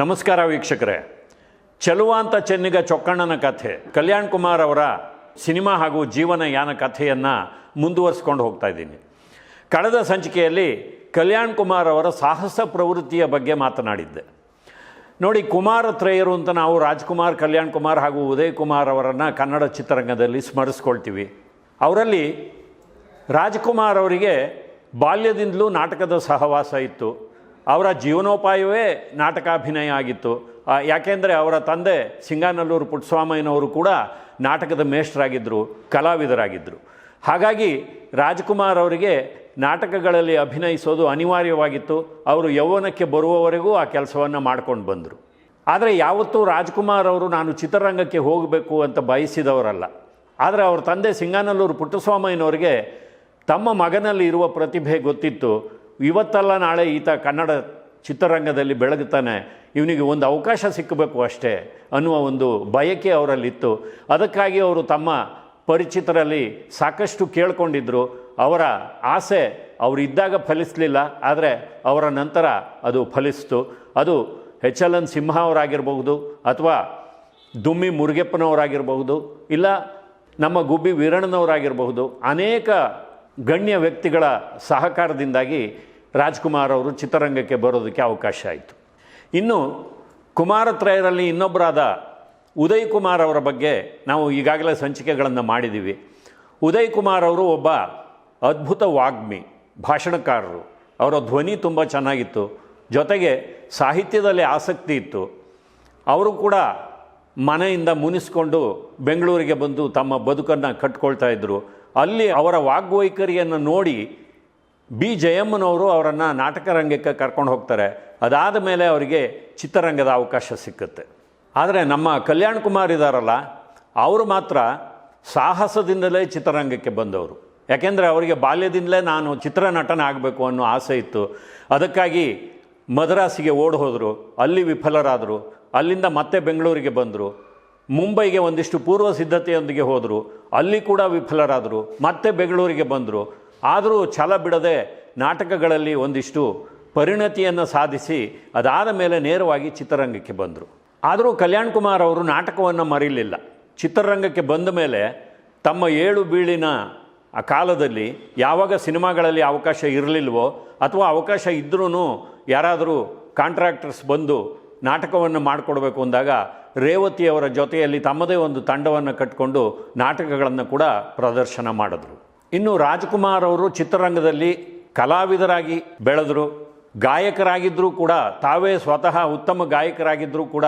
ನಮಸ್ಕಾರ ವೀಕ್ಷಕರೇ. ಚೆಲುವಾಂತ ಚೆನ್ನಿಗ ಚೊಕ್ಕಣ್ಣನ ಕಥೆ, ಕಲ್ಯಾಣ್ ಕುಮಾರ್ ಅವರ ಸಿನಿಮಾ ಹಾಗೂ ಜೀವನ ಯಾನ ಕಥೆಯನ್ನು ಮುಂದುವರಿಸ್ಕೊಂಡು ಹೋಗ್ತಾ ಇದ್ದೀನಿ. ಕಳೆದ ಸಂಚಿಕೆಯಲ್ಲಿ ಕಲ್ಯಾಣ್ ಕುಮಾರ್ ಅವರ ಸಾಹಸ ಪ್ರವೃತ್ತಿಯ ಬಗ್ಗೆ ಮಾತನಾಡಿದ್ದೆ. ನೋಡಿ, ಕುಮಾರ ತ್ರಯರು ಅಂತ ನಾವು ರಾಜ್ಕುಮಾರ್, ಕಲ್ಯಾಣ್ ಕುಮಾರ್ ಹಾಗೂ ಉದಯ್ ಕುಮಾರ್ ಅವರನ್ನು ಕನ್ನಡ ಚಿತ್ರರಂಗದಲ್ಲಿ ಸ್ಮರಿಸ್ಕೊಳ್ತೀವಿ. ಅವರಲ್ಲಿ ರಾಜ್ಕುಮಾರ್ ಅವರಿಗೆ ಬಾಲ್ಯದಿಂದಲೂ ನಾಟಕದ ಸಹವಾಸ ಇತ್ತು. ಅವರ ಜೀವನೋಪಾಯವೇ ನಾಟಕಾಭಿನಯ ಆಗಿತ್ತು. ಯಾಕೆಂದರೆ ಅವರ ತಂದೆ ಸಿಂಗಾನಲ್ಲೂರು ಪುಟ್ಟಸ್ವಾಮಯ್ಯನವರು ಕೂಡ ನಾಟಕದ ಮೇಷ್ಟ್ರಾಗಿದ್ದರು ಕಲಾವಿದರಾಗಿದ್ದರು ಹಾಗಾಗಿ ರಾಜ್ಕುಮಾರ್ ಅವರಿಗೆ ನಾಟಕಗಳಲ್ಲಿ ಅಭಿನಯಿಸೋದು ಅನಿವಾರ್ಯವಾಗಿತ್ತು. ಅವರು ಯೌವನಕ್ಕೆ ಬರುವವರೆಗೂ ಆ ಕೆಲಸವನ್ನು ಮಾಡ್ಕೊಂಡು ಬಂದರು. ಆದರೆ ಯಾವತ್ತೂ ರಾಜ್ಕುಮಾರ್ ಅವರು, ನಾನು ಚಿತ್ರರಂಗಕ್ಕೆ ಹೋಗಬೇಕು ಅಂತ ಬಯಸಿದವರಲ್ಲ. ಆದರೆ ಅವರ ತಂದೆ ಸಿಂಗಾನಲ್ಲೂರು ಪುಟ್ಟಸ್ವಾಮಯ್ಯನವರಿಗೆ ತಮ್ಮ ಮಗನಲ್ಲಿ ಇರುವ ಪ್ರತಿಭೆ ಗೊತ್ತಿತ್ತು. ಇವತ್ತಲ್ಲ ನಾಳೆ ಈತ ಕನ್ನಡ ಚಿತ್ರರಂಗದಲ್ಲಿ ಬೆಳಗುತ್ತಾನೆ ಇವನಿಗೆ ಒಂದು ಅವಕಾಶ ಸಿಕ್ಕಬೇಕು ಅಷ್ಟೇ ಅನ್ನುವ ಒಂದು ಬಯಕೆ ಅವರಲ್ಲಿತ್ತು. ಅದಕ್ಕಾಗಿ ಅವರು ತಮ್ಮ ಪರಿಚಿತರಲ್ಲಿ ಸಾಕಷ್ಟು ಕೇಳಿಕೊಂಡಿದ್ದರು ಅವರ ಆಸೆ ಅವರಿದ್ದಾಗ ಫಲಿಸಲಿಲ್ಲ, ಆದರೆ ಅವರ ನಂತರ ಅದು ಫಲಿಸ್ತು. ಅದು ಎಚ್ ಎಲ್ ಎನ್ ಸಿಂಹ ಅವರಾಗಿರಬಹುದು ಅಥವಾ ದುಮ್ಮಿ ಮುರುಗೆಪ್ಪನವರಾಗಿರಬಹುದು, ಇಲ್ಲ ನಮ್ಮ ಗುಬ್ಬಿ ವೀರಣ್ಣನವರಾಗಿರಬಹುದು, ಅನೇಕ ಗಣ್ಯ ವ್ಯಕ್ತಿಗಳ ಸಹಕಾರದಿಂದಾಗಿ ರಾಜ್ಕುಮಾರ್ ಅವರು ಚಿತ್ರರಂಗಕ್ಕೆ ಬರೋದಕ್ಕೆ ಅವಕಾಶ ಆಯಿತು. ಇನ್ನು ಕುಮಾರತ್ರಯರಲ್ಲಿ ಇನ್ನೊಬ್ಬರಾದ ಉದಯ್ ಕುಮಾರ್ ಅವರ ಬಗ್ಗೆ ನಾವು ಈಗಾಗಲೇ ಸಂಚಿಕೆಗಳನ್ನು ಮಾಡಿದ್ದೀವಿ. ಉದಯ್ ಕುಮಾರ್ ಅವರು ಒಬ್ಬ ಅದ್ಭುತ ವಾಗ್ಮಿ, ಭಾಷಣಕಾರರು. ಅವರ ಧ್ವನಿ ತುಂಬ ಚೆನ್ನಾಗಿತ್ತು. ಜೊತೆಗೆ ಸಾಹಿತ್ಯದಲ್ಲಿ ಆಸಕ್ತಿ ಇತ್ತು. ಅವರು ಕೂಡ ಮನೆಯಿಂದ ಮುನಿಸ್ಕೊಂಡು ಬೆಂಗಳೂರಿಗೆ ಬಂದು ತಮ್ಮ ಬದುಕನ್ನು ಕಟ್ಕೊಳ್ತಾ ಇದ್ದರು ಅಲ್ಲಿ ಅವರ ವಾಗ್ವೈಖರಿಯನ್ನು ನೋಡಿ ಬಿ ಜಯಮ್ಮನವರು ಅವರನ್ನು ನಾಟಕ ರಂಗಕ್ಕೆ ಕರ್ಕೊಂಡು ಹೋಗ್ತಾರೆ. ಅದಾದ ಮೇಲೆ ಅವರಿಗೆ ಚಿತ್ರರಂಗದ ಅವಕಾಶ ಸಿಕ್ಕುತ್ತೆ. ಆದರೆ ನಮ್ಮ ಕಲ್ಯಾಣ್ ಕುಮಾರ್ ಇದ್ದಾರಲ್ಲ ಅವರು ಮಾತ್ರ ಸಾಹಸದಿಂದಲೇ ಚಿತ್ರರಂಗಕ್ಕೆ ಬಂದವರು. ಯಾಕೆಂದರೆ ಅವರಿಗೆ ಬಾಲ್ಯದಿಂದಲೇ ನಾನು ಚಿತ್ರನಟನ ಆಗಬೇಕು ಅನ್ನೋ ಆಸೆ ಇತ್ತು. ಅದಕ್ಕಾಗಿ ಮದ್ರಾಸಿಗೆ ಓಡಿ ಹೋದರು, ಅಲ್ಲಿ ವಿಫಲರಾದರು, ಅಲ್ಲಿಂದ ಮತ್ತೆ ಬೆಂಗಳೂರಿಗೆ ಬಂದರು. ಮುಂಬೈಗೆ ಒಂದಿಷ್ಟು ಪೂರ್ವ ಸಿದ್ಧತೆಯೊಂದಿಗೆ ಹೋದರು. ಅಲ್ಲಿ ಕೂಡ ವಿಫಲರಾದರು. ಮತ್ತೆ ಬೆಂಗಳೂರಿಗೆ ಬಂದರು. ಆದರೂ ಛಲ ಬಿಡದೆ ನಾಟಕಗಳಲ್ಲಿ ಒಂದಿಷ್ಟು ಪರಿಣತಿಯನ್ನು ಸಾಧಿಸಿ ಅದಾದ ಮೇಲೆ ನೇರವಾಗಿ ಚಿತ್ರರಂಗಕ್ಕೆ ಬಂದರು. ಆದರೂ ಕಲ್ಯಾಣ್ ಕುಮಾರ್ ಅವರು ನಾಟಕವನ್ನು ಮರೀಲಿಲ್ಲ. ಚಿತ್ರರಂಗಕ್ಕೆ ಬಂದ ಮೇಲೆ ತಮ್ಮ ಏಳು ಬೀಳಿನ ಆ ಕಾಲದಲ್ಲಿ ಯಾವಾಗ ಸಿನಿಮಾಗಳಲ್ಲಿ ಅವಕಾಶ ಇರಲಿಲ್ವೋ ಅಥವಾ ಅವಕಾಶ ಇದ್ರೂ ಯಾರಾದರೂ ಕಾಂಟ್ರಾಕ್ಟರ್ಸ್ ಬಂದು ನಾಟಕವನ್ನು ಮಾಡಿಕೊಡ್ಬೇಕು ಅಂದಾಗ ರೇವತಿಯವರ ಜೊತೆಯಲ್ಲಿ ತಮ್ಮದೇ ಒಂದು ತಂಡವನ್ನು ಕಟ್ಟಿಕೊಂಡು ನಾಟಕಗಳನ್ನು ಕೂಡ ಪ್ರದರ್ಶನ ಮಾಡಿದ್ರು. ಇನ್ನು ರಾಜ್ಕುಮಾರ್ ಅವರು ಚಿತ್ರರಂಗದಲ್ಲಿ ಕಲಾವಿದರಾಗಿ ಬೆಳೆದರು. ಗಾಯಕರಾಗಿದ್ದರೂ ಕೂಡ, ತಾವೇ ಸ್ವತಃ ಉತ್ತಮ ಗಾಯಕರಾಗಿದ್ದರೂ ಕೂಡ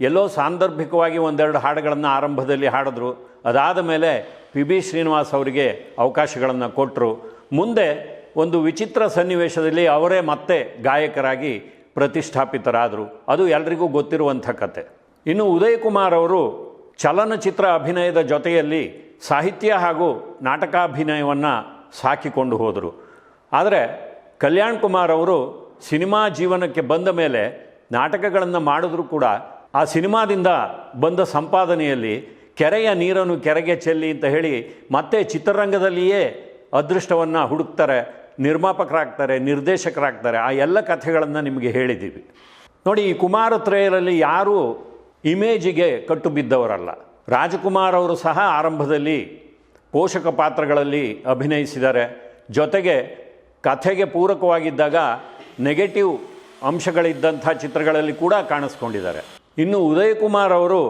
ಎಲ್ಲೋ ಸಾಂದರ್ಭಿಕವಾಗಿ ಒಂದೆರಡು ಹಾಡುಗಳನ್ನು ಆರಂಭದಲ್ಲಿ ಹಾಡಿದ್ರು. ಅದಾದ ಮೇಲೆ ಪಿ ಬಿ ಶ್ರೀನಿವಾಸ್ ಅವರಿಗೆ ಅವಕಾಶಗಳನ್ನು ಕೊಟ್ಟರು ಮುಂದೆ ಒಂದು ವಿಚಿತ್ರ ಸನ್ನಿವೇಶದಲ್ಲಿ ಅವರೇ ಮತ್ತೆ ಗಾಯಕರಾಗಿ ಪ್ರತಿಷ್ಠಾಪಿತರಾದರು. ಅದು ಎಲ್ರಿಗೂ ಗೊತ್ತಿರುವಂಥ ಕತೆ. ಇನ್ನು ಉದಯಕುಮಾರ್ ಅವರು ಚಲನಚಿತ್ರ ಅಭಿನಯದ ಜೊತೆಯಲ್ಲಿ ಸಾಹಿತ್ಯ ಹಾಗೂ ನಾಟಕಾಭಿನಯವನ್ನು ಸಾಕಿಕೊಂಡು ಹೋದರು. ಆದರೆ ಕಲ್ಯಾಣ್ ಕುಮಾರ್ ಅವರು ಸಿನಿಮಾ ಜೀವನಕ್ಕೆ ಬಂದ ಮೇಲೆ ನಾಟಕಗಳನ್ನು ಮಾಡಿದ್ರೂ ಕೂಡ ಆ ಸಿನಿಮಾದಿಂದ ಬಂದ ಸಂಪಾದನೆಯಲ್ಲಿ ಕೆರೆಯ ನೀರನ್ನು ಕೆರೆಗೆ ಚೆಲ್ಲಿ ಅಂತ ಹೇಳಿ ಮತ್ತೆ ಚಿತ್ರರಂಗದಲ್ಲಿಯೇ ಅದೃಷ್ಟವನ್ನು ಹುಡುಕ್ತಾರೆ. ನಿರ್ಮಾಪಕರಾಗ್ತಾರೆ, ನಿರ್ದೇಶಕರಾಗ್ತಾರೆ, ಆ ಎಲ್ಲ ಕಥೆಗಳನ್ನು ನಿಮಗೆ ಹೇಳಿದ್ದೀವಿ. ನೋಡಿ, ಈ ಕುಮಾರತ್ರಯರಲ್ಲಿ ಯಾರೂ ಇಮೇಜಿಗೆ ಕಟ್ಟು ಬಿದ್ದವರಲ್ಲ ರಾಜಕುಮಾರ್ ಅವರು ಸಹ ಆರಂಭದಲ್ಲಿ ಪೋಷಕ ಪಾತ್ರಗಳಲ್ಲಿ ಅಭಿನಯಿಸಿದ್ದಾರೆ. ಜೊತೆಗೆ ಕಥೆಗೆ ಪೂರಕವಾಗಿದ್ದಾಗ ನೆಗೆಟಿವ್ ಅಂಶಗಳಿದ್ದಂಥ ಚಿತ್ರಗಳಲ್ಲಿ ಕೂಡ ಕಾಣಿಸ್ಕೊಂಡಿದ್ದಾರೆ. ಇನ್ನು ಉದಯಕುಮಾರ್ ಅವರು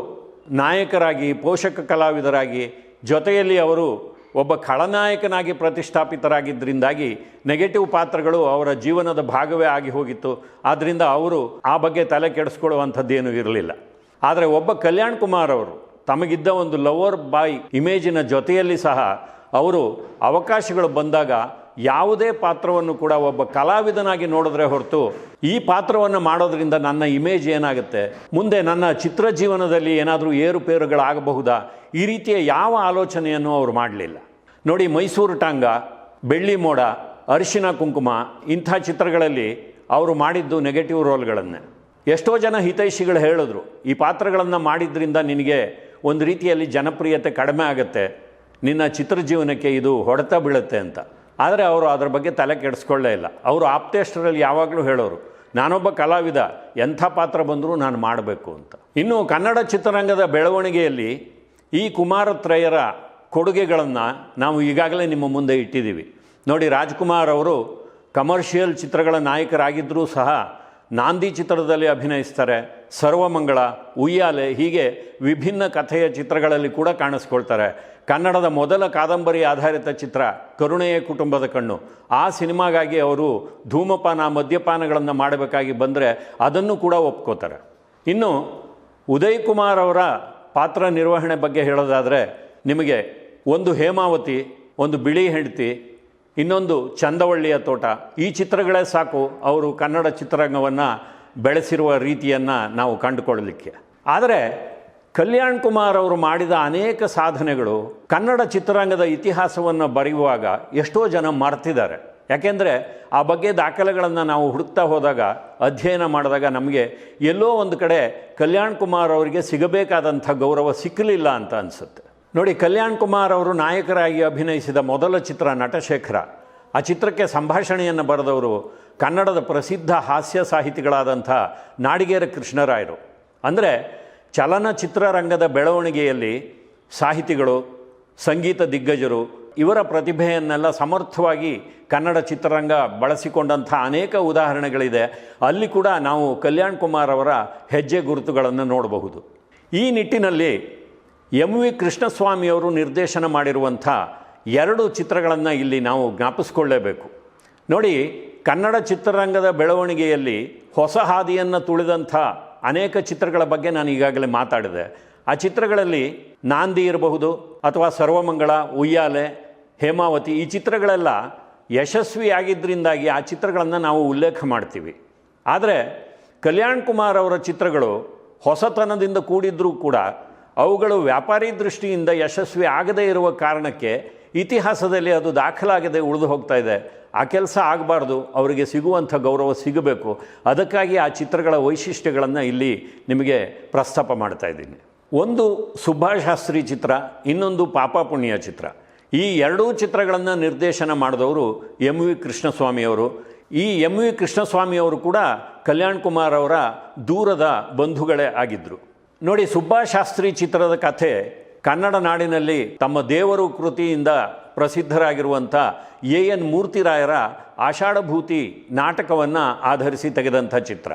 ನಾಯಕರಾಗಿ, ಪೋಷಕ ಕಲಾವಿದರಾಗಿ ಜೊತೆಯಲ್ಲಿ ಅವರು ಒಬ್ಬ ಖಳನಾಯಕನಾಗಿ ಪ್ರತಿಷ್ಠಾಪಿತರಾಗಿದ್ದರಿಂದಾಗಿ ನೆಗೆಟಿವ್ ಪಾತ್ರಗಳು ಅವರ ಜೀವನದ ಭಾಗವೇ ಆಗಿ ಹೋಗಿತ್ತು. ಆದ್ದರಿಂದ ಅವರು ಆ ಬಗ್ಗೆ ತಲೆ ಕೆಡಿಸ್ಕೊಳ್ಳುವಂಥದ್ದೇನೂ ಇರಲಿಲ್ಲ. ಆದರೆ ಒಬ್ಬ ಕಲ್ಯಾಣ್ ಕುಮಾರ್ ಅವರು ತಮಗಿದ್ದ ಒಂದು ಲವರ್ ಬಾಯ್ ಇಮೇಜಿನ ಜೊತೆಯಲ್ಲಿ ಸಹ ಅವರು ಅವಕಾಶಗಳು ಬಂದಾಗ ಯಾವುದೇ ಪಾತ್ರವನ್ನು ಕೂಡ ಒಬ್ಬ ಕಲಾವಿದನಾಗಿ ನೋಡಿದ್ರೆ ಹೊರತು ಈ ಪಾತ್ರವನ್ನು ಮಾಡೋದ್ರಿಂದ ನನ್ನ ಇಮೇಜ್ ಏನಾಗುತ್ತೆ? ಮುಂದೆ ನನ್ನ ಚಿತ್ರ ಜೀವನದಲ್ಲಿ ಏನಾದರೂ ಏರುಪೇರುಗಳಾಗಬಹುದಾ? ಈ ರೀತಿಯ ಯಾವ ಆಲೋಚನೆಯನ್ನು ಅವರು ಮಾಡಲಿಲ್ಲ. ನೋಡಿ ಮೈಸೂರು ಟಾಂಗ, ಬೆಳ್ಳಿ ಮೋಡ, ಅರಿಶಿನ ಕುಂಕುಮ ಇಂಥ ಚಿತ್ರಗಳಲ್ಲಿ ಅವರು ಮಾಡಿದ್ದು ನೆಗೆಟಿವ್ ರೋಲ್ಗಳನ್ನೇ ಎಷ್ಟೋ ಜನ ಹಿತೈಷಿಗಳು ಹೇಳಿದ್ರು, ಈ ಪಾತ್ರಗಳನ್ನು ಮಾಡಿದ್ರಿಂದ ನಿನಗೆ ಒಂದು ರೀತಿಯಲ್ಲಿ ಜನಪ್ರಿಯತೆ ಕಡಿಮೆ ಆಗುತ್ತೆ, ನಿನ್ನ ಚಿತ್ರ ಜೀವನಕ್ಕೆ ಇದು ಹೊಡೆತ ಬೀಳುತ್ತೆ ಅಂತ. ಆದರೆ ಅವರು ಅದರ ಬಗ್ಗೆ ತಲೆ ಕೆಡಿಸ್ಕೊಳ್ಳೇ ಇಲ್ಲ. ಅವರು ಆಪ್ತೇಷ್ಟರಲ್ಲಿ ಯಾವಾಗಲೂ ಹೇಳೋರು, ನಾನೊಬ್ಬ ಕಲಾವಿದ, ಎಂಥ ಪಾತ್ರ ಬಂದರೂ ನಾನು ಮಾಡಬೇಕು ಅಂತ. ಇನ್ನು ಕನ್ನಡ ಚಿತ್ರರಂಗದ ಬೆಳವಣಿಗೆಯಲ್ಲಿ ಈ ಕುಮಾರತ್ರಯರ ಕೊಡುಗೆಗಳನ್ನು ನಾವು ಈಗಾಗಲೇ ನಿಮ್ಮ ಮುಂದೆ ಇಟ್ಟಿದ್ದೀವಿ. ನೋಡಿ, ರಾಜ್ಕುಮಾರ್ ಅವರು ಕಮರ್ಷಿಯಲ್ ಚಿತ್ರಗಳ ನಾಯಕರಾಗಿದ್ದರೂ ಸಹ ನಾಂದಿ ಚಿತ್ರದಲ್ಲಿ ಅಭಿನಯಿಸ್ತಾರೆ ಸರ್ವಮಂಗಳ, ಉಯ್ಯಾಲೆ ಹೀಗೆ ವಿಭಿನ್ನ ಕಥೆಯ ಚಿತ್ರಗಳಲ್ಲಿ ಕೂಡ ಕಾಣಿಸ್ಕೊಳ್ತಾರೆ. ಕನ್ನಡದ ಮೊದಲ ಕಾದಂಬರಿ ಆಧಾರಿತ ಚಿತ್ರ, ಕರುಣೆಯ ಕುಟುಂಬದ ಕಣ್ಣು. ಆ ಸಿನಿಮಾಗಾಗಿ ಅವರು ಧೂಮಪಾನ, ಮದ್ಯಪಾನಗಳನ್ನು ಮಾಡಬೇಕಾಗಿ ಬಂದರೆ ಅದನ್ನು ಕೂಡ ಒಪ್ಕೋತಾರೆ. ಇನ್ನು ಉದಯ್ ಕುಮಾರ್ ಅವರ ಪಾತ್ರ ನಿರ್ವಹಣೆ ಬಗ್ಗೆ ಹೇಳೋದಾದರೆ, ನಿಮಗೆ ಒಂದು ಹೇಮಾವತಿ, ಒಂದು ಬಿಳಿ ಹೆಂಡತಿ ಇನ್ನೊಂದು ಚಂದವಳ್ಳಿಯ ತೋಟ. ಈ ಚಿತ್ರಗಳೇ ಸಾಕು. ಅವರು ಕನ್ನಡ ಚಿತ್ರರಂಗವನ್ನು ಬೆಳೆಸಿರುವ ರೀತಿಯನ್ನು ನಾವು ಕಂಡುಕೊಳ್ಳಲಿಕ್ಕೆ. ಆದರೆ ಕಲ್ಯಾಣ್ ಕುಮಾರ್ ಅವರು ಮಾಡಿದ ಅನೇಕ ಸಾಧನೆಗಳು ಕನ್ನಡ ಚಿತ್ರರಂಗದ ಇತಿಹಾಸವನ್ನು ಬರೆಯುವಾಗ ಎಷ್ಟೋ ಜನ ಮರ್ತಿದ್ದಾರೆ. ಯಾಕೆಂದರೆ ಆ ಬಗ್ಗೆ ದಾಖಲೆಗಳನ್ನು ನಾವು ಹುಡುಕ್ತಾ ಹೋದಾಗ, ಅಧ್ಯಯನ ಮಾಡಿದಾಗ ನಮಗೆ ಎಲ್ಲೋ ಒಂದು ಕಡೆ ಕಲ್ಯಾಣ್ ಕುಮಾರ್ ಅವರಿಗೆ ಸಿಗಬೇಕಾದಂಥ ಗೌರವ ಸಿಕ್ಕಲಿಲ್ಲ ಅಂತ ಅನಿಸುತ್ತೆ. ನೋಡಿ, ಕಲ್ಯಾಣ್ ಕುಮಾರ್ ಅವರು ನಾಯಕರಾಗಿ ಅಭಿನಯಿಸಿದ ಮೊದಲ ಚಿತ್ರ ನಟಶೇಖರ. ಆ ಚಿತ್ರಕ್ಕೆ ಸಂಭಾಷಣೆಯನ್ನು ಬರೆದವರು ಕನ್ನಡದ ಪ್ರಸಿದ್ಧ ಹಾಸ್ಯ ಸಾಹಿತಿಗಳಾದಂಥ ನಾಡಿಗೇರ ಕೃಷ್ಣರಾಯರು. ಅಂದರೆ, ಚಲನಚಿತ್ರರಂಗದ ಬೆಳವಣಿಗೆಯಲ್ಲಿ ಸಾಹಿತಿಗಳು, ಸಂಗೀತ ದಿಗ್ಗಜರು ಇವರ ಪ್ರತಿಭೆಯನ್ನೆಲ್ಲ ಸಮರ್ಥವಾಗಿ ಕನ್ನಡ ಚಿತ್ರರಂಗ ಬಳಸಿಕೊಂಡಂಥ ಅನೇಕ ಉದಾಹರಣೆಗಳಿದೆ. ಅಲ್ಲಿ ಕೂಡ ನಾವು ಕಲ್ಯಾಣ್ ಕುಮಾರ್ ಅವರ ಹೆಜ್ಜೆ ಗುರುತುಗಳನ್ನು ನೋಡಬಹುದು. ಈ ನಿಟ್ಟಿನಲ್ಲಿ ಎಂ ವಿ ಕೃಷ್ಣಸ್ವಾಮಿಯವರು ನಿರ್ದೇಶನ ಮಾಡಿರುವಂಥ ಎರಡು ಚಿತ್ರಗಳನ್ನು ಇಲ್ಲಿ ನಾವು ಜ್ಞಾಪಿಸ್ಕೊಳ್ಳೇಬೇಕು. ನೋಡಿ, ಕನ್ನಡ ಚಿತ್ರರಂಗದ ಬೆಳವಣಿಗೆಯಲ್ಲಿ ಹೊಸ ಹಾದಿಯನ್ನು ತುಳಿದಂಥ ಅನೇಕ ಚಿತ್ರಗಳ ಬಗ್ಗೆ ನಾನು ಈಗಾಗಲೇ ಮಾತಾಡಿದೆ. ಆ ಚಿತ್ರಗಳಲ್ಲಿ ನಾಂದಿ ಇರಬಹುದು ಅಥವಾ ಸರ್ವಮಂಗಳ, ಉಯ್ಯಾಲೆ, ಹೇಮಾವತಿ ಈ ಚಿತ್ರಗಳೆಲ್ಲ ಯಶಸ್ವಿಯಾಗಿದ್ದರಿಂದಾಗಿ ಆ ಚಿತ್ರಗಳನ್ನು ನಾವು ಉಲ್ಲೇಖ ಮಾಡ್ತೀವಿ. ಆದರೆ ಕಲ್ಯಾಣ್ ಕುಮಾರ್ ಅವರ ಚಿತ್ರಗಳು ಹೊಸತನದಿಂದ ಕೂಡಿದ್ರೂ ಕೂಡ ಅವುಗಳು ವ್ಯಾಪಾರಿ ದೃಷ್ಟಿಯಿಂದ ಯಶಸ್ವಿ ಆಗದೇ ಇರುವ ಕಾರಣಕ್ಕೆ ಇತಿಹಾಸದಲ್ಲಿ ಅದು ದಾಖಲಾಗದೆ ಉಳಿದು ಹೋಗ್ತಾ ಇದೆ. ಆ ಕೆಲಸ ಆಗಬಾರ್ದು, ಅವರಿಗೆ ಸಿಗುವಂಥ ಗೌರವ ಸಿಗಬೇಕು. ಅದಕ್ಕಾಗಿ ಆ ಚಿತ್ರಗಳ ವೈಶಿಷ್ಟ್ಯಗಳನ್ನು ಇಲ್ಲಿ ನಿಮಗೆ ಪ್ರಸ್ತಾಪ ಮಾಡ್ತಾ ಇದ್ದೀನಿ. ಒಂದು ಸುಭಾಷಾಸ್ತ್ರಿ ಚಿತ್ರ, ಇನ್ನೊಂದು ಪಾಪ ಪುಣ್ಯ ಚಿತ್ರ. ಈ ಎರಡೂ ಚಿತ್ರಗಳನ್ನು ನಿರ್ದೇಶನ ಮಾಡಿದವರು ಎಂ ವಿ ಕೃಷ್ಣಸ್ವಾಮಿಯವರು. ಈ ಎಂ ವಿ ಕೃಷ್ಣಸ್ವಾಮಿಯವರು ಕೂಡ ಕಲ್ಯಾಣ್ ಕುಮಾರ್ ಅವರ ದೂರದ ಬಂಧುಗಳೇ ಆಗಿದ್ದರು ನೋಡಿ, ಸುಬ್ಬಾಶಾಸ್ತ್ರಿ ಚಿತ್ರದ ಕಥೆ ಕನ್ನಡ ನಾಡಿನಲ್ಲಿ ತಮ್ಮ ದೇವರು ಕೃತಿಯಿಂದ ಪ್ರಸಿದ್ಧರಾಗಿರುವಂಥ ಎ ಎನ್ ಮೂರ್ತಿರಾಯರ ಆಷಾಢಭೂತಿ ನಾಟಕವನ್ನು ಆಧರಿಸಿ ತೆಗೆದಂಥ ಚಿತ್ರ.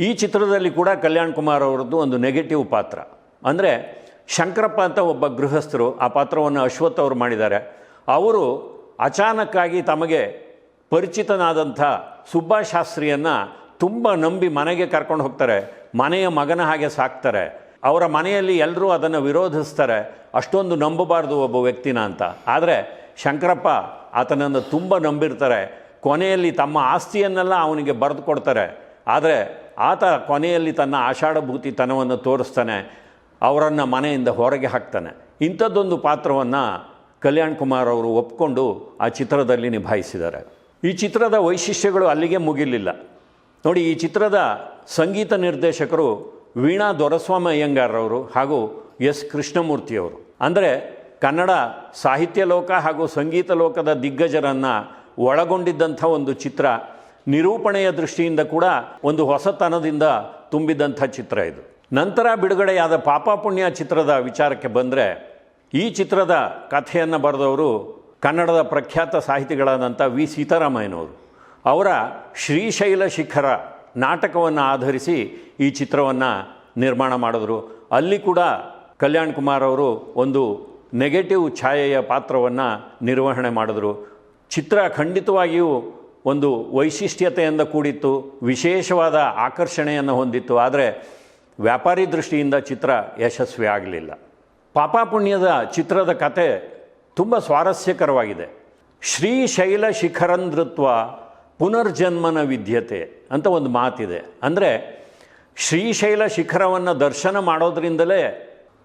ಈ ಚಿತ್ರದಲ್ಲಿ ಕೂಡ ಕಲ್ಯಾಣ್ ಕುಮಾರ್ ಅವರದ್ದು ಒಂದು ನೆಗೆಟಿವ್ ಪಾತ್ರ. ಅಂದರೆ, ಶಂಕರಪ್ಪ ಅಂತ ಒಬ್ಬ ಗೃಹಸ್ಥರು ಆ ಪಾತ್ರವನ್ನು ಅಶ್ವಥ್ ಅವರು ಮಾಡಿದ್ದಾರೆ. ಅವರು ಅಚಾನಕ್ಕಾಗಿ ತಮಗೆ ಪರಿಚಿತನಾದಂಥ ಸುಬ್ಬಾಶಾಸ್ತ್ರಿಯನ್ನು ತುಂಬ ನಂಬಿ ಮನೆಗೆ ಕರ್ಕೊಂಡು ಹೋಗ್ತಾರೆ. ಮನೆಯ ಮಗನ ಹಾಗೆ ಸಾಕ್ತಾರೆ. ಅವರ ಮನೆಯಲ್ಲಿ ಎಲ್ಲರೂ ಅದನ್ನು ವಿರೋಧಿಸ್ತಾರೆ, ಅಷ್ಟೊಂದು ನಂಬಬಾರ್ದು ಒಬ್ಬ ವ್ಯಕ್ತಿನ ಅಂತ. ಆದರೆ ಶಂಕರಪ್ಪ ಆತನನ್ನು ತುಂಬ ನಂಬಿರ್ತಾರೆ. ಕೊನೆಯಲ್ಲಿ ತಮ್ಮ ಆಸ್ತಿಯನ್ನೆಲ್ಲ ಅವನಿಗೆ ಬರೆದು ಕೊಡ್ತಾರೆ. ಆದರೆ ಆತ ಕೊನೆಯಲ್ಲಿ ತನ್ನ ಆಷಾಢಭೂತಿತನವನ್ನು ತೋರಿಸ್ತಾನೆ, ಅವರನ್ನು ಮನೆಯಿಂದ ಹೊರಗೆ ಹಾಕ್ತಾನೆ. ಇಂಥದ್ದೊಂದು ಪಾತ್ರವನ್ನು ಕಲ್ಯಾಣ್ ಕುಮಾರ್ ಅವರು ಒಪ್ಕೊಂಡು ಆ ಚಿತ್ರದಲ್ಲಿ ನಿಭಾಯಿಸಿದ್ದಾರೆ. ಈ ಚಿತ್ರದ ವೈಶಿಷ್ಟ್ಯಗಳು ಅಲ್ಲಿಗೆ ಮುಗಿಲಿಲ್ಲ. ನೋಡಿ, ಈ ಚಿತ್ರದ ಸಂಗೀತ ನಿರ್ದೇಶಕರು ವೀಣಾ ದೊರಸ್ವಾಮಿ ಅಯ್ಯಂಗಾರ್ರವರು ಹಾಗೂ ಎಸ್ ಕೃಷ್ಣಮೂರ್ತಿಯವರು. ಅಂದರೆ ಕನ್ನಡ ಸಾಹಿತ್ಯ ಲೋಕ ಹಾಗೂ ಸಂಗೀತ ಲೋಕದ ದಿಗ್ಗಜರನ್ನು ಒಳಗೊಂಡಿದ್ದಂಥ ಒಂದು ಚಿತ್ರ, ನಿರೂಪಣೆಯ ದೃಷ್ಟಿಯಿಂದ ಕೂಡ ಒಂದು ಹೊಸತನದಿಂದ ತುಂಬಿದಂಥ ಚಿತ್ರ ಇದು. ನಂತರ ಬಿಡುಗಡೆಯಾದ ಪಾಪ ಪುಣ್ಯ ಚಿತ್ರದ ವಿಚಾರಕ್ಕೆ ಬಂದರೆ, ಈ ಚಿತ್ರದ ಕಥೆಯನ್ನು ಬರೆದವರು ಕನ್ನಡದ ಪ್ರಖ್ಯಾತ ಸಾಹಿತಿಗಳಾದಂಥ ವಿ. ಸೀತಾರಾಮಯ್ಯನವರು. ಅವರ ಶ್ರೀಶೈಲ ಶಿಖರ ನಾಟಕವನ್ನು ಆಧರಿಸಿ ಈ ಚಿತ್ರವನ್ನು ನಿರ್ಮಾಣ ಮಾಡಿದ್ರು. ಅಲ್ಲಿ ಕೂಡ ಕಲ್ಯಾಣ್ ಕುಮಾರ್ ಅವರು ಒಂದು ನೆಗೆಟಿವ್ ಛಾಯೆಯ ಪಾತ್ರವನ್ನು ನಿರ್ವಹಣೆ ಮಾಡಿದ್ರು. ಚಿತ್ರ ಖಂಡಿತವಾಗಿಯೂ ಒಂದು ವೈಶಿಷ್ಟ್ಯತೆಯಿಂದ ಕೂಡಿತ್ತು, ವಿಶೇಷವಾದ ಆಕರ್ಷಣೆಯನ್ನು ಹೊಂದಿತ್ತು, ಆದರೆ ವ್ಯಾಪಾರಿ ದೃಷ್ಟಿಯಿಂದ ಚಿತ್ರ ಯಶಸ್ವಿ ಆಗಲಿಲ್ಲ. ಪಾಪಾಪುಣ್ಯದ ಚಿತ್ರದ ಕತೆ ತುಂಬ ಸ್ವಾರಸ್ಯಕರವಾಗಿದೆ. ಶ್ರೀಶೈಲ ಶಿಖರಂಧೃತ್ವ ಪುನರ್ಜನ್ಮನ ವಿದ್ಯತೆ ಅಂತ ಒಂದು ಮಾತಿದೆ. ಅಂದರೆ ಶ್ರೀಶೈಲ ಶಿಖರವನ್ನು ದರ್ಶನ ಮಾಡೋದ್ರಿಂದಲೇ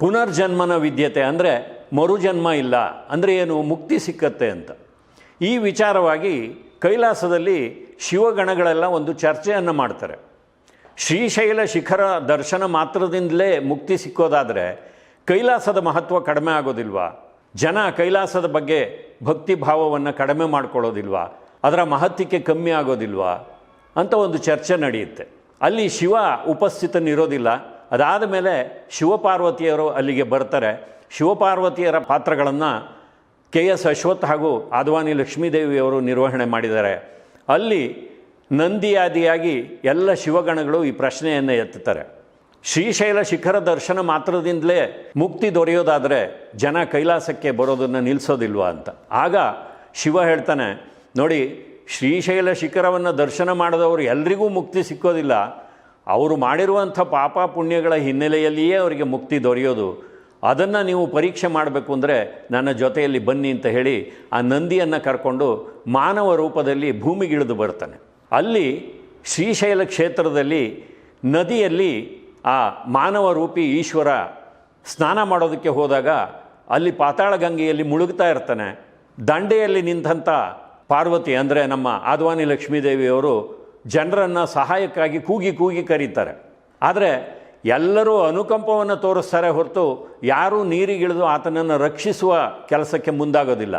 ಪುನರ್ಜನ್ಮನ ವಿದ್ಯತೆ, ಅಂದರೆ ಮರುಜನ್ಮ ಇಲ್ಲ, ಅಂದರೆ ಏನು, ಮುಕ್ತಿ ಸಿಕ್ಕತ್ತೆ ಅಂತ. ಈ ವಿಚಾರವಾಗಿ ಕೈಲಾಸದಲ್ಲಿ ಶಿವಗಣಗಳೆಲ್ಲ ಒಂದು ಚರ್ಚೆಯನ್ನು ಮಾಡ್ತಾರೆ. ಶ್ರೀಶೈಲ ಶಿಖರ ದರ್ಶನ ಮಾತ್ರದಿಂದಲೇ ಮುಕ್ತಿ ಸಿಕ್ಕೋದಾದರೆ ಕೈಲಾಸದ ಮಹತ್ವ ಕಡಿಮೆ ಆಗೋದಿಲ್ವಾ? ಜನ ಕೈಲಾಸದ ಬಗ್ಗೆ ಭಕ್ತಿ ಭಾವವನ್ನು ಕಡಿಮೆ ಮಾಡ್ಕೊಳ್ಳೋದಿಲ್ವಾ? ಅದರ ಮಹತ್ವಕ್ಕೆ ಕಮ್ಮಿ ಆಗೋದಿಲ್ವಾ ಅಂತ ಒಂದು ಚರ್ಚೆ ನಡೆಯುತ್ತೆ. ಅಲ್ಲಿ ಶಿವ ಉಪಸ್ಥಿತನಿರೋದಿಲ್ಲ. ಅದಾದ ಮೇಲೆ ಶಿವಪಾರ್ವತಿಯರು ಅಲ್ಲಿಗೆ ಬರ್ತಾರೆ. ಶಿವಪಾರ್ವತಿಯರ ಪಾತ್ರಗಳನ್ನು ಕೆ ಎಸ್ ಅಶ್ವಥ್ ಹಾಗೂ ಆದ್ವಾನಿ ಲಕ್ಷ್ಮೀದೇವಿಯವರು ನಿರ್ವಹಣೆ ಮಾಡಿದ್ದಾರೆ. ಅಲ್ಲಿ ನಂದಿಯಾದಿಯಾಗಿ ಎಲ್ಲ ಶಿವಗಣಗಳು ಈ ಪ್ರಶ್ನೆಯನ್ನು ಎತ್ತುತ್ತಾರೆ. ಶ್ರೀಶೈಲ ಶಿಖರ ದರ್ಶನ ಮಾತ್ರದಿಂದಲೇ ಮುಕ್ತಿ ದೊರೆಯೋದಾದರೆ ಜನ ಕೈಲಾಸಕ್ಕೆ ಬರೋದನ್ನು ನಿಲ್ಲಿಸೋದಿಲ್ವಾ ಅಂತ. ಆಗ ಶಿವ ಹೇಳ್ತಾನೆ ನೋಡಿ, ಶ್ರೀಶೈಲ ಶಿಖರವನ್ನು ದರ್ಶನ ಮಾಡಿದವರು ಎಲ್ರಿಗೂ ಮುಕ್ತಿ ಸಿಕ್ಕೋದಿಲ್ಲ. ಅವರು ಮಾಡಿರುವಂಥ ಪಾಪ ಪುಣ್ಯಗಳ ಹಿನ್ನೆಲೆಯಲ್ಲಿಯೇ ಅವರಿಗೆ ಮುಕ್ತಿ ದೊರೆಯೋದು. ಅದನ್ನು ನೀವು ಪರೀಕ್ಷೆ ಮಾಡಬೇಕು ಅಂದರೆ ನನ್ನ ಜೊತೆಯಲ್ಲಿ ಬನ್ನಿ ಅಂತ ಹೇಳಿ ಆ ನಂದಿಯನ್ನು ಕರ್ಕೊಂಡು ಮಾನವ ರೂಪದಲ್ಲಿ ಭೂಮಿಗಿಳಿದು ಬರ್ತಾನೆ ಅಲ್ಲಿ ಶ್ರೀಶೈಲ ಕ್ಷೇತ್ರದಲ್ಲಿ ನದಿಯಲ್ಲಿ ಆ ಮಾನವ ರೂಪಿ ಈಶ್ವರ ಸ್ನಾನ ಮಾಡೋದಕ್ಕೆ ಹೋದಾಗ ಅಲ್ಲಿ ಪಾತಾಳ ಗಂಗೆಯಲ್ಲಿ ಮುಳುಗ್ತಾ ಇರ್ತಾನೆ. ದಂಡೆಯಲ್ಲಿ ನಿಂತಂಥ ಪಾರ್ವತಿ ಅಂದರೆ ನಮ್ಮ ಆದ್ವಾನಿ ಲಕ್ಷ್ಮೀದೇವಿಯವರು ಜನರನ್ನು ಸಹಾಯಕ್ಕಾಗಿ ಕೂಗಿ ಕೂಗಿ ಕರೀತಾರೆ. ಆದರೆ ಎಲ್ಲರೂ ಅನುಕಂಪವನ್ನು ತೋರಿಸ್ತಾರೆ ಹೊರತು ಯಾರೂ ನೀರಿಗಿಳಿದು ಆತನನ್ನು ರಕ್ಷಿಸುವ ಕೆಲಸಕ್ಕೆ ಮುಂದಾಗೋದಿಲ್ಲ.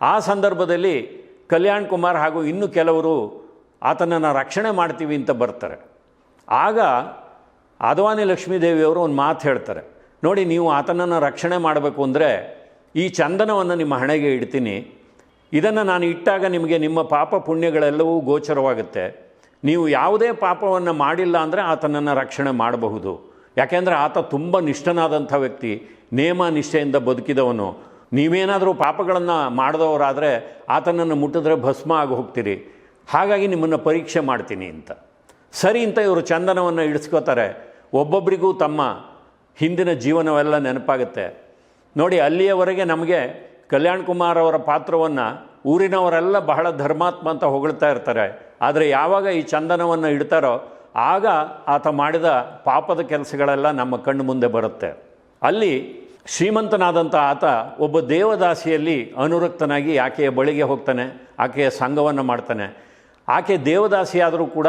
ಆ ಸಂದರ್ಭದಲ್ಲಿ ಕಲ್ಯಾಣ್ ಕುಮಾರ್ ಹಾಗೂ ಇನ್ನು ಕೆಲವರು ಆತನನ್ನು ರಕ್ಷಣೆ ಮಾಡ್ತೀವಿ ಅಂತ ಬರ್ತಾರೆ. ಆಗ ಆದವಾನಿ ಲಕ್ಷ್ಮೀದೇವಿಯವರು ಒಂದು ಮಾತು ಹೇಳ್ತಾರೆ. ನೋಡಿ, ನೀವು ಆತನನ್ನು ರಕ್ಷಣೆ ಮಾಡಬೇಕು ಅಂದರೆ ಈ ಚಂದನವನ್ನು ನಿಮ್ಮ ಹಣೆಗೆ ಇಡ್ತೀನಿ. ಇದನ್ನು ನಾನು ಇಟ್ಟಾಗ ನಿಮಗೆ ನಿಮ್ಮ ಪಾಪ ಪುಣ್ಯಗಳೆಲ್ಲವೂ ಗೋಚರವಾಗುತ್ತೆ. ನೀವು ಯಾವುದೇ ಪಾಪವನ್ನು ಮಾಡಿಲ್ಲ ಅಂದರೆ ಆತನನ್ನು ರಕ್ಷಣೆ ಮಾಡಬಹುದು. ಯಾಕೆಂದರೆ ಆತ ತುಂಬ ನಿಷ್ಠನಾದಂಥ ವ್ಯಕ್ತಿ, ನೇಮ ನಿಷ್ಠೆಯಿಂದ ಬದುಕಿದವನು. ನೀವೇನಾದರೂ ಪಾಪಗಳನ್ನು ಮಾಡಿದವರಾದರೆ ಆತನನ್ನು ಮುಟ್ಟಿದ್ರೆ ಭಸ್ಮ ಆಗಿ ಹೋಗ್ತೀರಿ. ಹಾಗಾಗಿ ನಿಮ್ಮನ್ನು ಪರೀಕ್ಷೆ ಮಾಡ್ತೀನಿ ಅಂತ. ಸರಿ ಅಂತ ಇವರು ಚಂದನವನ್ನು ಇಳಿಸ್ಕೋತಾರೆ. ಒಬ್ಬೊಬ್ಬರಿಗೂ ತಮ್ಮ ಹಿಂದಿನ ಜೀವನವೆಲ್ಲ ನೆನಪಾಗುತ್ತೆ. ನೋಡಿ, ಅಲ್ಲಿಯವರೆಗೆ ನಮಗೆ ಕಲ್ಯಾಣ್ ಕುಮಾರ್ ಅವರ ಪಾತ್ರವನ್ನು ಊರಿನವರೆಲ್ಲ ಬಹಳ ಧರ್ಮಾತ್ಮ ಅಂತ ಹೊಗಳ್ತಾ ಇರ್ತಾರೆ. ಆದರೆ ಯಾವಾಗ ಈ ಚಂದನವನ್ನು ಇಡ್ತಾರೋ ಆಗ ಆತ ಮಾಡಿದ ಪಾಪದ ಕೆಲಸಗಳೆಲ್ಲ ನಮ್ಮ ಕಣ್ಣು ಮುಂದೆ ಬರುತ್ತೆ. ಅಲ್ಲಿ ಶ್ರೀಮಂತನಾದಂಥ ಆತ ಒಬ್ಬ ದೇವದಾಸಿಯಲ್ಲಿ ಅನುರಕ್ತನಾಗಿ ಆಕೆಯ ಬಳಿಗೆ ಹೋಗ್ತಾನೆ, ಆಕೆಯ ಸಂಘವನ್ನು ಮಾಡ್ತಾನೆ. ಆಕೆ ದೇವದಾಸಿಯಾದರೂ ಕೂಡ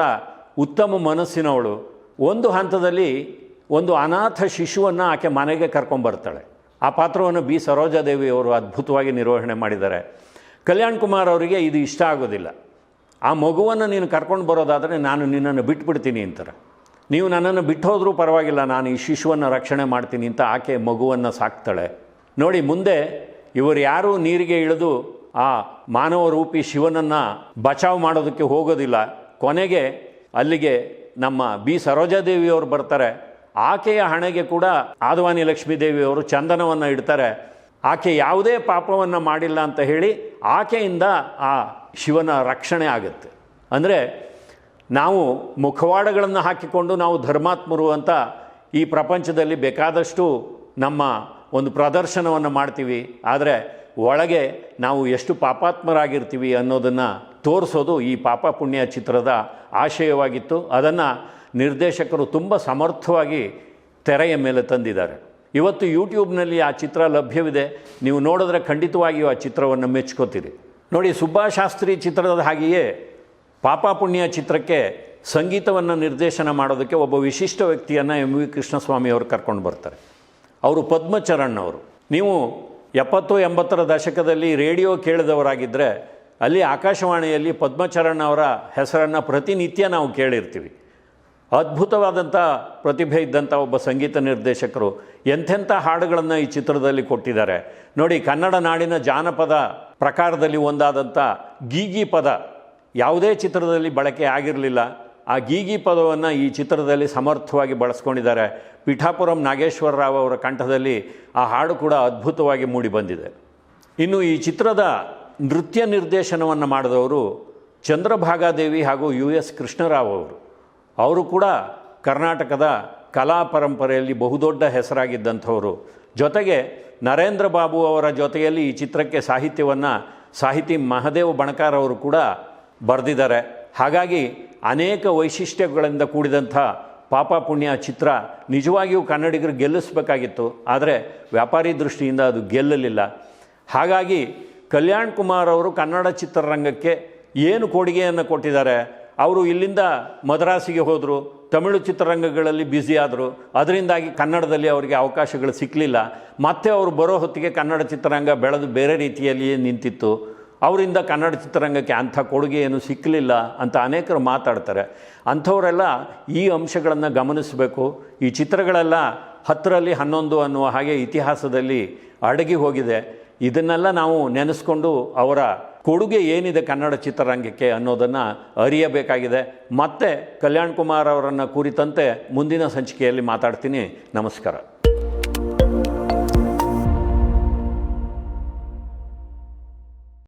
ಉತ್ತಮ ಮನಸ್ಸಿನವಳು. ಒಂದು ಹಂತದಲ್ಲಿ ಒಂದು ಅನಾಥ ಶಿಶುವನ್ನು ಆಕೆ ಮನೆಗೆ ಕರ್ಕೊಂಬರ್ತಾಳೆ. ಆ ಪಾತ್ರವನ್ನು ಬಿ. ಸರೋಜಾದೇವಿ ಅವರು ಅದ್ಭುತವಾಗಿ ನಿರ್ವಹಣೆ ಮಾಡಿದ್ದಾರೆ. ಕಲ್ಯಾಣ್ ಕುಮಾರ್ ಅವರಿಗೆ ಇದು ಇಷ್ಟ ಆಗೋದಿಲ್ಲ. ಆ ಮಗುವನ್ನು ನೀನು ಕರ್ಕೊಂಡು ಬರೋದಾದರೆ ನಾನು ನಿನ್ನನ್ನು ಬಿಟ್ಬಿಡ್ತೀನಿ ಅಂತಾರೆ. ನೀವು ನನ್ನನ್ನು ಬಿಟ್ಟು ಹೋದರೂ ಪರವಾಗಿಲ್ಲ, ನಾನು ಈ ಶಿಶುವನ್ನು ರಕ್ಷಣೆ ಮಾಡ್ತೀನಿ ಅಂತ ಆಕೆ ಮಗುವನ್ನು ಸಾಕ್ತಾಳೆ. ನೋಡಿ, ಮುಂದೆ ಇವರು ಯಾರೂ ನೀರಿಗೆ ಇಳಿದು ಆ ಮಾನವ ರೂಪಿ ಶಿವನನ್ನು ಬಚಾವ್ ಮಾಡೋದಕ್ಕೆ ಹೋಗೋದಿಲ್ಲ. ಕೊನೆಗೆ ಅಲ್ಲಿಗೆ ನಮ್ಮ ಬಿ. ಸರೋಜಾದೇವಿಯವರು ಬರ್ತಾರೆ. ಆಕೆಯ ಹಣೆಗೆ ಕೂಡ ಆದವಾನಿ ಲಕ್ಷ್ಮೀದೇವಿಯವರು ಚಂದನವನ್ನು ಇಡ್ತಾರೆ. ಆಕೆ ಯಾವುದೇ ಪಾಪವನ್ನು ಮಾಡಿಲ್ಲ ಅಂತ ಹೇಳಿ ಆಕೆಯಿಂದ ಆ ಶಿವನ ರಕ್ಷಣೆ ಆಗುತ್ತೆ. ಅಂದರೆ ನಾವು ಮುಖವಾಡಗಳನ್ನು ಹಾಕಿಕೊಂಡು ನಾವು ಧರ್ಮಾತ್ಮರು ಅಂತ ಈ ಪ್ರಪಂಚದಲ್ಲಿ ಬೇಕಾದಷ್ಟು ನಮ್ಮ ಒಂದು ಪ್ರದರ್ಶನವನ್ನು ಮಾಡ್ತೀವಿ. ಆದರೆ ಒಳಗೆ ನಾವು ಎಷ್ಟು ಪಾಪಾತ್ಮರಾಗಿರ್ತೀವಿ ಅನ್ನೋದನ್ನು ತೋರಿಸೋದು ಈ ಪಾಪ ಪುಣ್ಯ ಚಿತ್ರದ ಆಶಯವಾಗಿತ್ತು. ಅದನ್ನು ನಿರ್ದೇಶಕರು ತುಂಬ ಸಮರ್ಥವಾಗಿ ತೆರೆಯ ಮೇಲೆ ತಂದಿದ್ದಾರೆ. ಇವತ್ತು ಯೂಟ್ಯೂಬ್ನಲ್ಲಿ ಆ ಚಿತ್ರ ಲಭ್ಯವಿದೆ. ನೀವು ನೋಡಿದ್ರೆ ಖಂಡಿತವಾಗಿಯೂ ಆ ಚಿತ್ರವನ್ನು ಮೆಚ್ಕೋತೀರಿ. ನೋಡಿ ಸುಬ್ಬಾಶಾಸ್ತ್ರಿ ಚಿತ್ರದ ಹಾಗೆಯೇ ಪಾಪ ಪುಣ್ಯ ಚಿತ್ರಕ್ಕೆ ಸಂಗೀತವನ್ನು ನಿರ್ದೇಶನ ಮಾಡೋದಕ್ಕೆ ಒಬ್ಬ ವಿಶಿಷ್ಟ ವ್ಯಕ್ತಿಯನ್ನು ಎಂ ವಿ ಕೃಷ್ಣಸ್ವಾಮಿ ಅವರು ಕರ್ಕೊಂಡು ಬರ್ತಾರೆ. ಅವರು ಪದ್ಮಚರಣ್ ಅವರು. ನೀವು ಎಪ್ಪತ್ತು ಎಂಬತ್ತರ ದಶಕದಲ್ಲಿ ರೇಡಿಯೋ ಕೇಳಿದವರಾಗಿದ್ದರೆ ಅಲ್ಲಿ ಆಕಾಶವಾಣಿಯಲ್ಲಿ ಪದ್ಮಚರಣ್ ಅವರ ಹೆಸರನ್ನು ಪ್ರತಿನಿತ್ಯ ನಾವು ಕೇಳಿರ್ತೀವಿ. ಅದ್ಭುತವಾದಂಥ ಪ್ರತಿಭೆ ಇದ್ದಂಥ ಒಬ್ಬ ಸಂಗೀತ ನಿರ್ದೇಶಕರು ಎಂಥೆಂಥ ಹಾಡುಗಳನ್ನು ಈ ಚಿತ್ರದಲ್ಲಿ ಕೊಟ್ಟಿದ್ದಾರೆ. ನೋಡಿ, ಕನ್ನಡ ನಾಡಿನ ಜಾನಪದ ಪ್ರಕಾರದಲ್ಲಿ ಒಂದಾದಂಥ ಗೀಗಿ ಪದ ಯಾವುದೇ ಚಿತ್ರದಲ್ಲಿ ಬಳಕೆ ಆಗಿರಲಿಲ್ಲ. ಆ ಗೀಗಿ ಪದವನ್ನು ಈ ಚಿತ್ರದಲ್ಲಿ ಸಮರ್ಥವಾಗಿ ಬಳಸ್ಕೊಂಡಿದ್ದಾರೆ. ಪಿಠಾಪುರಂ ನಾಗೇಶ್ವರ ರಾವ್ ಅವರ ಕಂಠದಲ್ಲಿ ಆ ಹಾಡು ಕೂಡ ಅದ್ಭುತವಾಗಿ ಮೂಡಿ ಬಂದಿದೆ. ಇನ್ನು ಈ ಚಿತ್ರದ ನೃತ್ಯ ನಿರ್ದೇಶನವನ್ನು ಮಾಡಿದವರು ಚಂದ್ರಭಾಗಾದೇವಿ ಹಾಗೂ ಯು ಎಸ್ ಕೃಷ್ಣರಾವ್ ಅವರು. ಅವರು ಕೂಡ ಕರ್ನಾಟಕದ ಕಲಾ ಪರಂಪರೆಯಲ್ಲಿ ಬಹುದೊಡ್ಡ ಹೆಸರಾಗಿದ್ದಂಥವರು. ಜೊತೆಗೆ ನರೇಂದ್ರ ಬಾಬು ಅವರ ಜೊತೆಯಲ್ಲಿ ಈ ಚಿತ್ರಕ್ಕೆ ಸಾಹಿತ್ಯವನ್ನು ಸಾಹಿತಿ ಮಹದೇವ್ ಬಣಕಾರ್ ಅವರು ಕೂಡ ಬರೆದಿದ್ದಾರೆ. ಹಾಗಾಗಿ ಅನೇಕ ವೈಶಿಷ್ಟ್ಯಗಳಿಂದ ಕೂಡಿದಂಥ ಪಾಪ ಪುಣ್ಯ ಚಿತ್ರ ನಿಜವಾಗಿಯೂ ಕನ್ನಡಿಗರು ಗೆಲ್ಲಿಸಬೇಕಾಗಿತ್ತು. ಆದರೆ ವ್ಯಾಪಾರಿ ದೃಷ್ಟಿಯಿಂದ ಅದು ಗೆಲ್ಲಲಿಲ್ಲ. ಹಾಗಾಗಿ ಕಲ್ಯಾಣ್ ಕುಮಾರ್ ಅವರು ಕನ್ನಡ ಚಿತ್ರರಂಗಕ್ಕೆ ಏನು ಕೊಡುಗೆಯನ್ನು ಕೊಟ್ಟಿದ್ದಾರೆ? ಅವರು ಇಲ್ಲಿಂದ ಮದ್ರಾಸಿಗೆ ಹೋದರು, ತಮಿಳು ಚಿತ್ರರಂಗಗಳಲ್ಲಿ ಬ್ಯುಸಿ ಆದರು. ಅದರಿಂದಾಗಿ ಕನ್ನಡದಲ್ಲಿ ಅವರಿಗೆ ಅವಕಾಶಗಳು ಸಿಕ್ಕಲಿಲ್ಲ ಮತ್ತೆ ಅವರು ಬರೋ ಹೊತ್ತಿಗೆ ಕನ್ನಡ ಚಿತ್ರರಂಗ ಬೆಳೆದು ಬೇರೆ ರೀತಿಯಲ್ಲಿಯೇ ನಿಂತಿತ್ತು. ಅವರಿಂದ ಕನ್ನಡ ಚಿತ್ರರಂಗಕ್ಕೆ ಅಂಥ ಕೊಡುಗೆ ಏನು ಸಿಕ್ಕಲಿಲ್ಲ ಅಂತ ಅನೇಕರು ಮಾತಾಡ್ತಾರೆ. ಅಂಥವರೆಲ್ಲ ಈ ಅಂಶಗಳನ್ನು ಗಮನಿಸಬೇಕು. ಈ ಚಿತ್ರಗಳೆಲ್ಲ ಹತ್ತರಲ್ಲಿ ಹನ್ನೊಂದು ಅನ್ನುವ ಹಾಗೆ ಇತಿಹಾಸದಲ್ಲಿ ಅಡಗಿ ಹೋಗಿದೆ. ಇದನ್ನೆಲ್ಲ ನಾವು ನೆನೆಸ್ಕೊಂಡು ಅವರ ಕೊಡುಗೆ ಏನಿದೆ ಕನ್ನಡ ಚಿತ್ರರಂಗಕ್ಕೆ ಅನ್ನೋದನ್ನು ಅರಿಯಬೇಕಾಗಿದೆ. ಮತ್ತೆ ಕಲ್ಯಾಣ್ ಕುಮಾರ್ ಅವರನ್ನು ಕುರಿತಂತೆ ಮುಂದಿನ ಸಂಚಿಕೆಯಲ್ಲಿ ಮಾತಾಡ್ತೀನಿ. ನಮಸ್ಕಾರ.